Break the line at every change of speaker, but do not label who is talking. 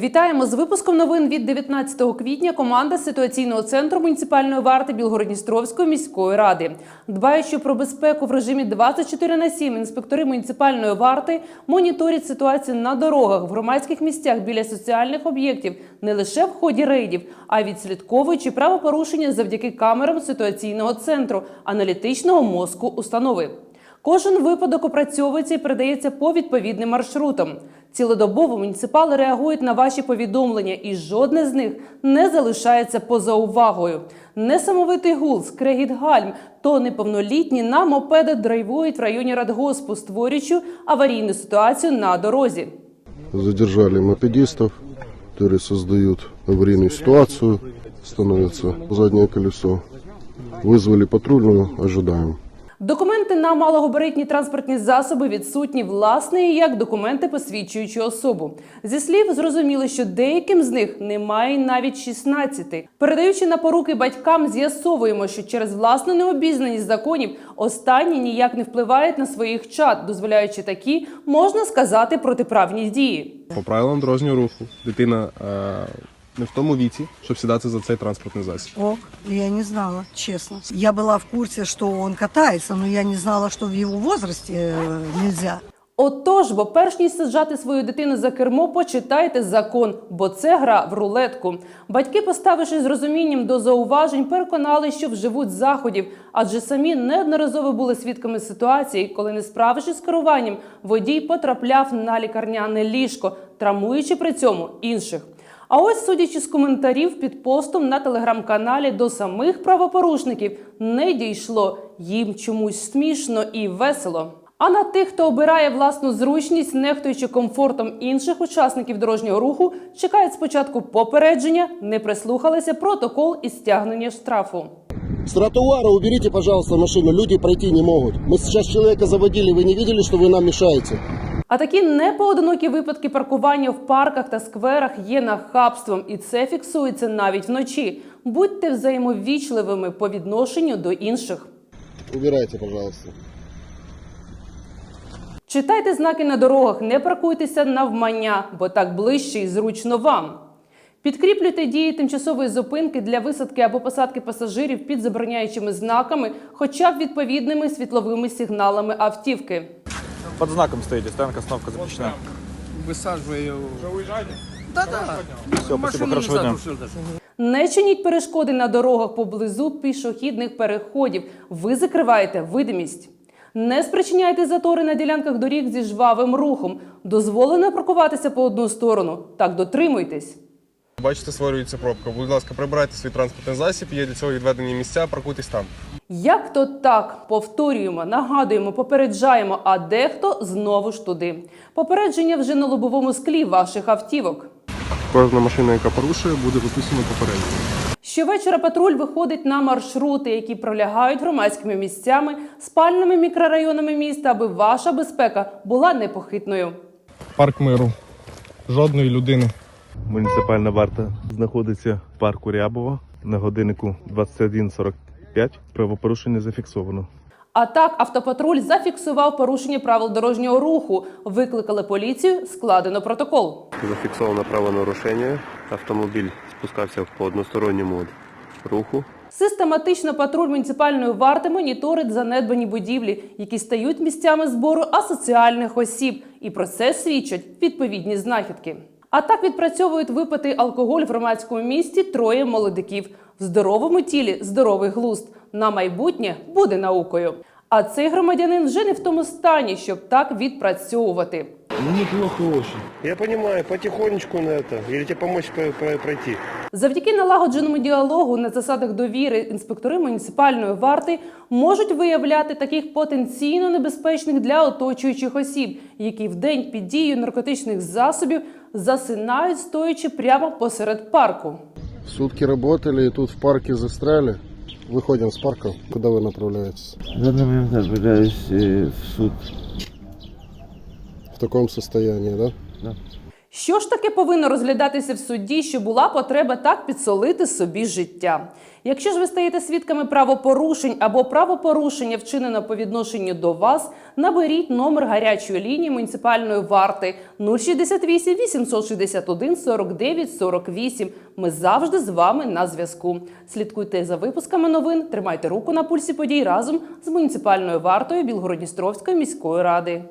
Вітаємо з випуском новин від 19 квітня. Команда ситуаційного центру муніципальної варти Білгородністровської міської ради. Дбаючи про безпеку в режимі 24 на 7, інспектори муніципальної варти моніторять ситуацію на дорогах в громадських місцях біля соціальних об'єктів не лише в ході рейдів, а відслідковуючи правопорушення завдяки камерам ситуаційного центру аналітичного мозку установи. Кожен випадок опрацьовується і передається по відповідним маршрутам. Цілодобово муніципали реагують на ваші повідомлення, і жодне з них не залишається поза увагою. Несамовитий гул, скрегіт гальм, то неповнолітні на мопедах драйвують в районі Радгоспу, створюючи аварійну ситуацію на дорозі.
Задержали мопедистов, которые создают аварийную ситуацию, становится заднее колесо. Вызвали патрульную, ожидаем.
Документи на малогабаритні транспортні засоби відсутні власне, як документи, посвідчуючи особу. Зі слів зрозуміло, що деяким з них немає навіть 16. Передаючи на поруки батькам, з'ясовуємо, що через власну необізнаність законів останні ніяк не впливають на своїх чат, дозволяючи такі, можна сказати, протиправні дії.
По правилам дорожнього руху дитина е, не в тому віці, щоб сідати за цей транспортний засіб.
Ок, я не знала, честно. Я была в курсе, что он катается, но я не знала, что в его возрасте э, нельзя.
Отож, бо перш ніж саджати свою дитину за кермо, почитайте закон, бо це гра в рулетку. Батьки, поставивши з розумінням до зауважень, переконали, що вживуть заходів, адже самі неодноразово були свідками ситуації, коли, не справившись з керуванням, водій потрапляв на лікарняне ліжко, травмуючи при цьому інших. А ось, судячи з коментарів під постом на телеграм-каналі до самих правопорушників, не дійшло їм чомусь смішно і весело. А на тих, хто обирає власну зручність, нехтуючи комфортом інших учасників дорожнього руху, чекають спочатку попередження, не прислухалися протокол і стягнення штрафу.
С тротуара уберите, пожалуйста, машину. Люди пройти не могут. Мы сейчас человека заводили. Вы не видели, что вы нам мешаете?
А такі непоодинокі випадки паркування в парках та скверах є нахабством, і це фіксується навіть вночі. Будьте взаємовічливими по відношенню до інших.
Убирайте, пожалуйста.
Читайте знаки на дорогах, не паркуйтеся навмання, бо так ближче і зручно вам. Підкріплюйте дії тимчасової зупинки для висадки або посадки пасажирів під забороняючими знаками, хоча б відповідними світловими сигналами автівки.
Под знаком стоите, стоянка, остановка запрещена.
высаживаю. Уже уезжали? Да, да.
Все, спасибо, хорошего дня.
Не чиніть перешкоди на дорогах поблизу пішохідних переходів. Ви закриваєте видимість. Не спричиняйте затори на ділянках доріг зі жвавим рухом. Дозволено паркуватися по одну сторону. Так дотримуйтесь.
Бачите, створюється пробка. Будь ласка, прибирайте свій транспортний засіб, є для цього відведені місця, паркуйтесь там.
Як то так повторюємо, нагадуємо, попереджаємо, а дехто знову ж туди. Попередження вже на лобовому склі ваших автівок.
Кожна машина, яка порушує, буде виписана попередньо.
Щовечора патруль виходить на маршрути, які пролягають громадськими місцями, спальними мікрорайонами міста, аби ваша безпека була непохитною.
Парк миру. Жодної людини.
Муніципальна варта знаходиться в парку Рябова на годиннику 21.45. Правопорушення зафіксовано.
А так, автопатруль зафіксував порушення правил дорожнього руху. Викликали поліцію, складено протокол.
Зафіксовано правонарушення. Автомобіль спускався по односторонньому руху.
Систематично патруль муніципальної варти моніторить занедбані будівлі, які стають місцями збору асоціальних осіб, і про це свідчать відповідні знахідки. А так відпрацьовують випити алкоголь в громадському місті троє молодиків. В здоровому тілі здоровий глузд. На майбутнє буде наукою. А цей громадянин вже не в тому стані, щоб так відпрацьовувати.
Я понимаю, потихонечку на это. Или тебе помочь пройти?
Завдяки налагодженому діалогу на засадах довіри інспектори муніципальної варти можуть виявляти таких потенційно небезпечних для оточуючих осіб, які вдень під дією наркотичних засобів засинають, стоячи прямо посеред парку.
Сутки работали и тут в парке застряли. Выходим с парка. Куда вы направляетесь?
В данный момент направляюсь э, в суд.
В таком состоянии, да?
Що ж таки повинно розглядатися в суді, що була потреба так підсолити собі життя? Якщо ж ви стаєте свідками правопорушень або правопорушення вчинено по відношенню до вас, наберіть номер гарячої лінії муніципальної варти 068 861 49 48. Ми завжди з вами на зв'язку. Слідкуйте за випусками новин, тримайте руку на пульсі подій разом з муніципальною вартою Білгородністровської міської ради.